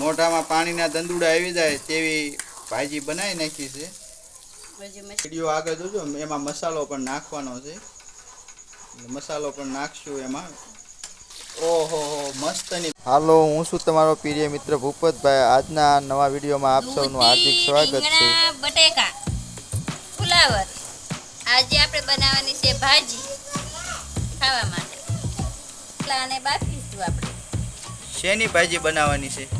મોઢામાં પાણીના દંદુડા આવી જાય તેવી ભાજી બનાવી નાખી છે. વીડિયો આગળ જોજો એમાં મસાલો પણ નાખવાનો છે. મસાલો પણ નાખશું એમાં. ઓહો હો મસ્તની હાલો હું છું તમારો પ્રિય મિત્ર ભૂપતભાઈ. આજના નવા વિડીયોમાં આપ સૌનું હાર્દિક સ્વાગત છે. બટેકા ફુલાવર. આજે આપણે બનાવવાની છે ભાજી ખાવા માટે. અને બાફીશું આપણે? શેની ભાજી બનાવવાની છે?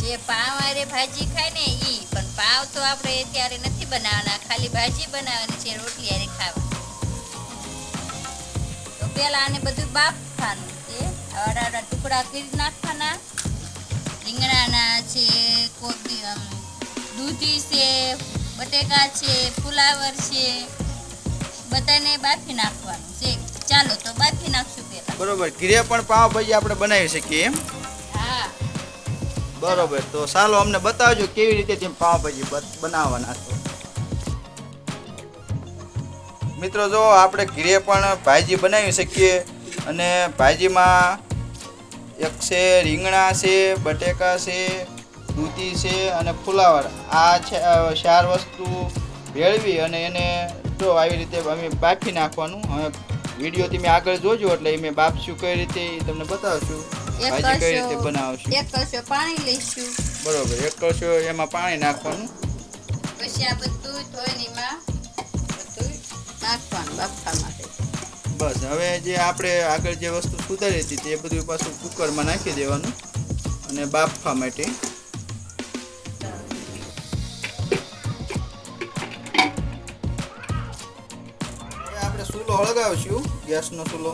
જે પાવ હારે ભાજી ખાય ને ઈ, પણ પાવ તો આપણે અત્યારે નથી બનાવવાના, ખાલી ભાજી બનાવવાની છે, રોટલી આરે ખાવા તો પેલા આને બધું બાફવાનું છે. આડા આડા ટુકડા કરી નાખવાના. રીંગણાના છે, કોબી દૂધી છે, બટેકા છે, ફુલાવર છે, બધાને બાફી નાખવાનું છે. ચાલો તો બાફી નાખશું પેલા. બરોબર, ઘીરે પણ પાવભાજી આપણે બનાવી શકીએ એમ? બરોબર, તો ચાલો અમને બતાવજો કેવી રીતે જેમ પાવભાજી બનાવવાના છો. મિત્રો જો આપણે ઘીરે પણ ભાજી બનાવી શકીએ અને ભાજીમાં એક છે રીંગણા છે, બટેકા છે, દૂધી છે અને ફુલાવર. આ ચાર વસ્તુ ભેળવી અને એને જો આવી રીતે અમે બાફી નાખવાનું. હવે વીડિયો તમે આગળ જોજો એટલે મેં બાફશું કઈ રીતે એ તમને બતાવશું. ભાજી કઈ રીતે બનાવશું? એક કળશો પાણી લઈશું. બરોબર એક કળશો એમાં પાણી નાખવાનું. પછી આ બધું ધોઈનીમાં બધું નાખવાનું બાફવા માટે. બસ હવે જે આપણે આગળ જે વસ્તુ સુધારી હતી તે બધું પાછું કુકરમાં નાખી દેવાનું અને બાફવા માટે. આપણે ચૂલો હળગાવશું ગેસનો ચૂલો.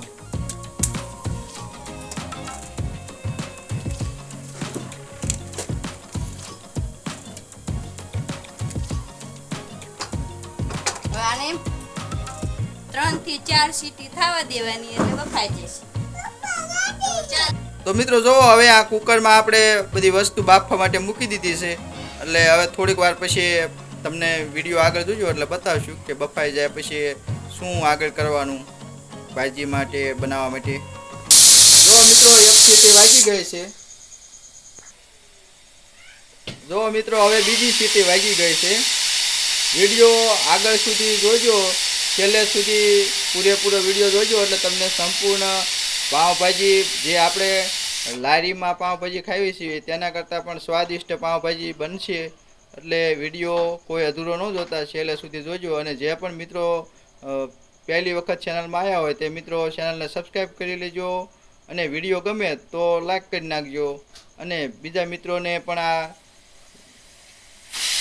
ત્રણથી ચાર સીટી થવા દેવાની એટલે વફાઈ જશે તો મિત્રો જો હવે આ કુકરમાં આપણે બધી વસ્તુ બાફવા માટે મૂકી દીધી છે. એટલે હવે થોડીક વાર પછી તમને વીડિયો આગળ જોજો, એટલે બતાવશું કે બફાઈ જાય પછી શું આગળ કરવાનું ભાજી માટે, બનાવવા માટે. જો મિત્રો એક સીટી વાગી ગઈ છે. જો મિત્રો, હવે બીજી સીટી વાગી ગઈ છે. વીડિયો આગળ સુધી જોજો. છેલ્લે સુધી પૂરેપૂરો વીડિયો જોજો એટલે તમને સંપૂર્ણ પાઉંભાજી જે આપણે લારીમાં પાવભાજી ખાવી છીએ, તેના કરતાં પણ સ્વાદિષ્ટ પાઉંભાજી બનશે. એટલે વીડિયો કોઈ અધૂરો ન જોતા, છેલ્લે સુધી જોજો. અને જે પણ મિત્રો પહેલી વખત ચેનલમાં આવ્યા હોય, તે મિત્રો ચેનલને સબસ્ક્રાઈબ કરી લેજો. અને વીડિયો ગમે તો લાઈક કરી નાખજો. અને બીજા મિત્રોને પણ આ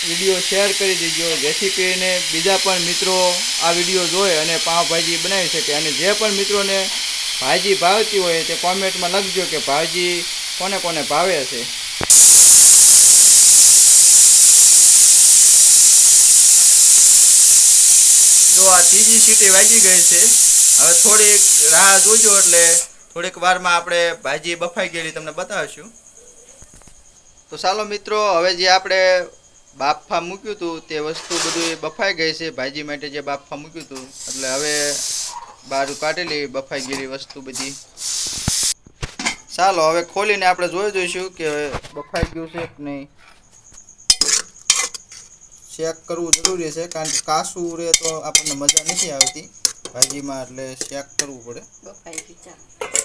વીડિયો શેર કરી દેજો. જેથી કરીને બીજા પણ મિત્રો આ વીડિયો જોઈ અને પાવભાજી બનાવી શકે. અને જે પણ મિત્રોને ભાજી ભાવતી હોય તે કોમેન્ટમાં લખજો કે ભાજી કોને કોને ભાવે છે. જો આ ત્રીજી સીટી વાગી ગઈ છે. હવે થોડીક રાહ જોજો એટલે થોડીક વારમાં આપણે ભાજી બફાઈ ગયેલી તમને બતાવીશું. તો ચાલો મિત્રો હવે જે આપણે બાફા મૂક્યું હતું તે વસ્તુ બધું બફાઈ ગઈ છે ભાજી માટે જે બાફા મૂક્યું હતું એટલે હવે બહાર કાઢેલી બફાઈ ગયેલી વસ્તુ બધી. ચાલો, હવે ખોલીને આપણે જોઈ જોઈશું કે બફાઈ ગયું છે કે નહીં. ચેક કરવું જરૂરી છે, કારણ કે કાસું રહે તો આપણને મજા નથી આવતી. ભાજીમાં એટલે ચેક કરવું પડે. બફાઈ ગયું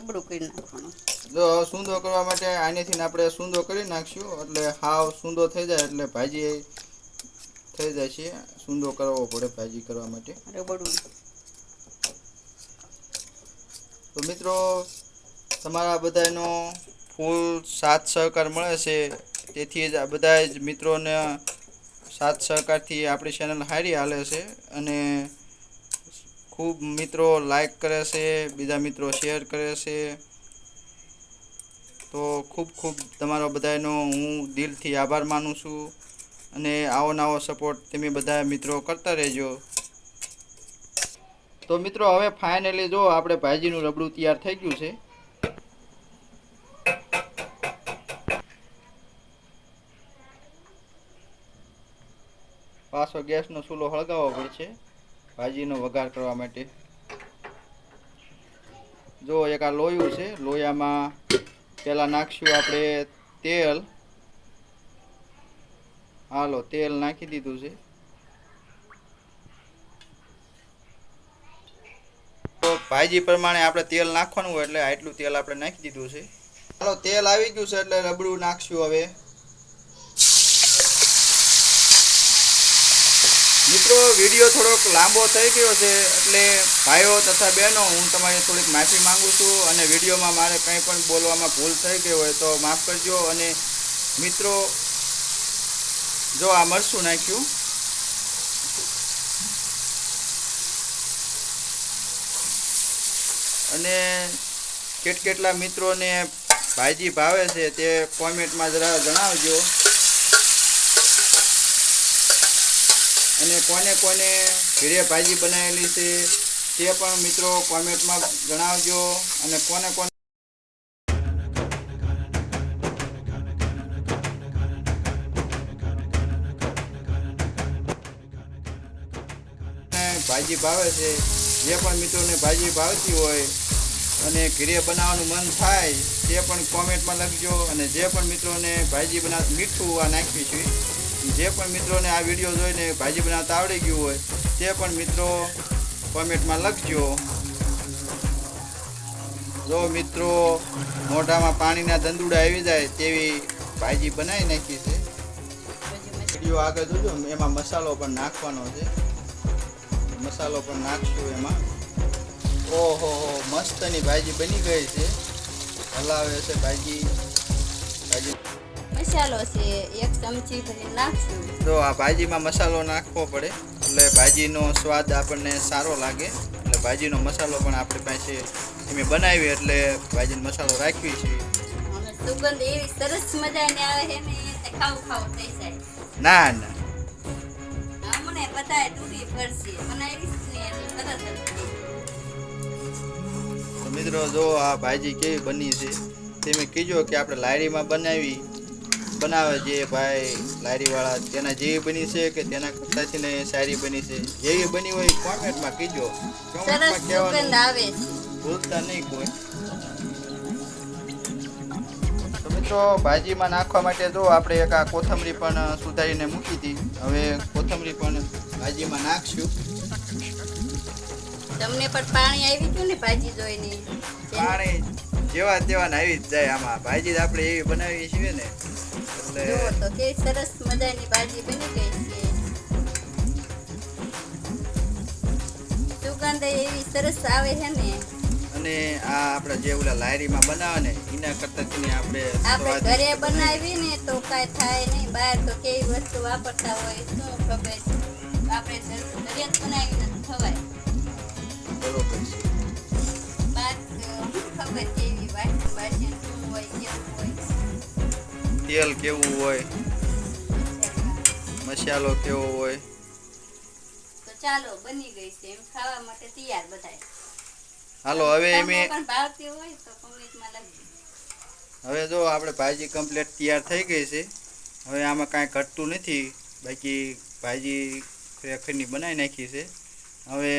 રબડું કરી નાખવાનું. જો સૂંદો કરવા માટે આનેથી આપણે સૂંદો કરી નાખશું એટલે હાવ સૂંદો થઈ જાય એટલે ભાજી થઈ જાય છે. સૂંદો કરવો પડે ભાજી કરવા માટે. રબડું. તો મિત્રો તમારા બધાનો ફૂલ સાથ સહકાર મળે છે. તેથી જ આ બધા જ મિત્રોને સાથ સહકારથી આપણી ચેનલ હારી હાલે છે. અને ખૂબ મિત્રો લાઈક કરે છે, બીજા મિત્રો શેર કરે છે. તો ખૂબ ખૂબ તમારો બધાનો હું દિલથી આભાર માનું છું અને આવો નવો સપોર્ટ તમે બધા મિત્રો કરતા રહેજો. તો મિત્રો હવે ફાઇનલી જો આપણે ભાજીનું રબડું તૈયાર થઈ ગયું છે. પાછો ગેસનો ચૂલો હળગાવવો પડશે. ભાજીનો વઘાર કરવા માટે. જો એક આ લોયું છે, લોયામાં પહેલાં નાખશું આપણે તેલ. હાલો, તેલ નાખી દીધું છે. તો ભાજી પ્રમાણે આપણે તેલ નાખવાનું હોય એટલે આટલું તેલ આપણે નાખી દીધું છે. ચાલો તેલ આવી ગયું છે એટલે રબડું નાખશું હવે. મિત્રો, વીડિયો થોડોક લાંબો થઈ ગયો છે, એટલે ભાઈઓ તથા બહેનો, હું તમારી થોડીક માફી માંગુ છું અને વિડીયોમાં મારે કંઈ પણ બોલવામાં ભૂલ થઈ ગઈ હોય તો માફ કરજો. અને મિત્રો, જો આ મરચું નાખ્યું. અને કેટ કેટલા મિત્રોને ભાઈજી ભાવે છે તે કોમેન્ટમાં જરા જણાવજો. અને કોને કોને ભીડે ભાજી બનાવેલી છે તે પણ મિત્રો કોમેન્ટમાં જણાવજો અને કોને કોને ભાજી ભાવે છે, જે પણ મિત્રોને ભાજી ભાવતી હોય અને ઘીરે બનાવવાનું મન થાય, તે પણ કોમેન્ટમાં લખજો અને જે પણ મિત્રોને ભાજી બના, મીઠું આ નાખવી છે જે પણ મિત્રોને આ વીડિયો જોઈને ભાજી બનાવતા આવડી ગયું હોય, તે પણ મિત્રો કોમેન્ટમાં લખજો. જો મિત્રો મોઢામાં પાણીના દંદુડા આવી જાય તેવી ભાજી બનાવી નાખી છે. વીડિયો આગળ જોજો, એમાં મસાલો પણ નાખવાનો છે. મસાલો પણ નાખશું એમાં. ઓહો, મસ્તની ભાજી બની ગઈ છે. હલાવે છે ભાજી. મસાલો છે એક ચમચી ભરી નાખશું. તો આ ભાજીમાં મસાલો નાખવો પડે એટલે ભાજીનો સ્વાદ આપણને સારો લાગે. એટલે ભાજીનો મસાલો પણ આપણી પાસે અમે બનાવી એટલે ભાજીનો મસાલો રાખવી છે. સુગંધ એવી સરસ મજાની આવે છે ને ખાવ ખાવું થઈ જાય. ના ના. અમને બધાય તૂટી પડશે. બનાવીશ ને એટલે તરત જ તો મિત્રો જો આ ભાજી કેવી બની છે તમે કીજો કે આપણે લારીમાં બનાવી બનાવે જે ભાઈ લારીવાળા તેના જેવી બની છે કે તેના કરતાંથી ને સારી બની છે. જેવી બની હોય કોમેન્ટમાં કીજો. કોમેન્ટમાં કહેવાનું આવે. ભૂલતા નહીં કોઈ. તો મિત્રો ભાજીમાં નાખવા માટે જો આપણે એક આ કોથમરી પણ સુધારીને મૂકી હતી. હવે કોથમરી પણ ભાજીમાં નાખશું. તમને પણ પાણી આવી ગયું ને ભાજી જોઈને? પાણી જેવા તેવા ને આવી જ જાય આમાં. ભાજી આપણે એવી બનાવીએ છીએ ને. જુઓ તો સરસ મજાની ભાજી બની ગઈ છે સુગંધ એવી સરસ આવે છે ને અને આ આપણે જે ઓલા લાયરીમાં બનાવે ને એના કરતાંથી આપણે આપણે ઘરે બનાવી ને તો કાંઈ થાય નહીં. બહાર તો કેવી વસ્તુ વાપરતા હોય તો ખબર આપણે ઘર- ઘરે જ બનાવીને ખવાય. બરોબર છે. બહાર ખબર કેવી વાત હોય તેલ કેવું હોય મસાલો કેવો હોય. તો ચાલો બની ગઈ છે. એમ ખાવા માટે તૈયાર બધાય. હાલો હવે એમે પણ ભાવતી હોય તો કોમેન્ટમાં લખજો. હવે જો આપણે ભાજી કમ્પ્લીટ તૈયાર થઈ ગઈ છે. હવે આમાં કાંઈ ઘટતું નથી. બાકી ભાજી ખરેખરની બનાવી નાખી છે. હવે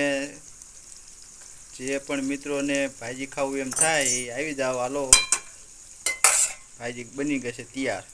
જે પણ મિત્રોને ભાજી ખાવું એમ થાય એ આવી જાવ હાલો. ભાજી બની ગઈ છે તૈયાર.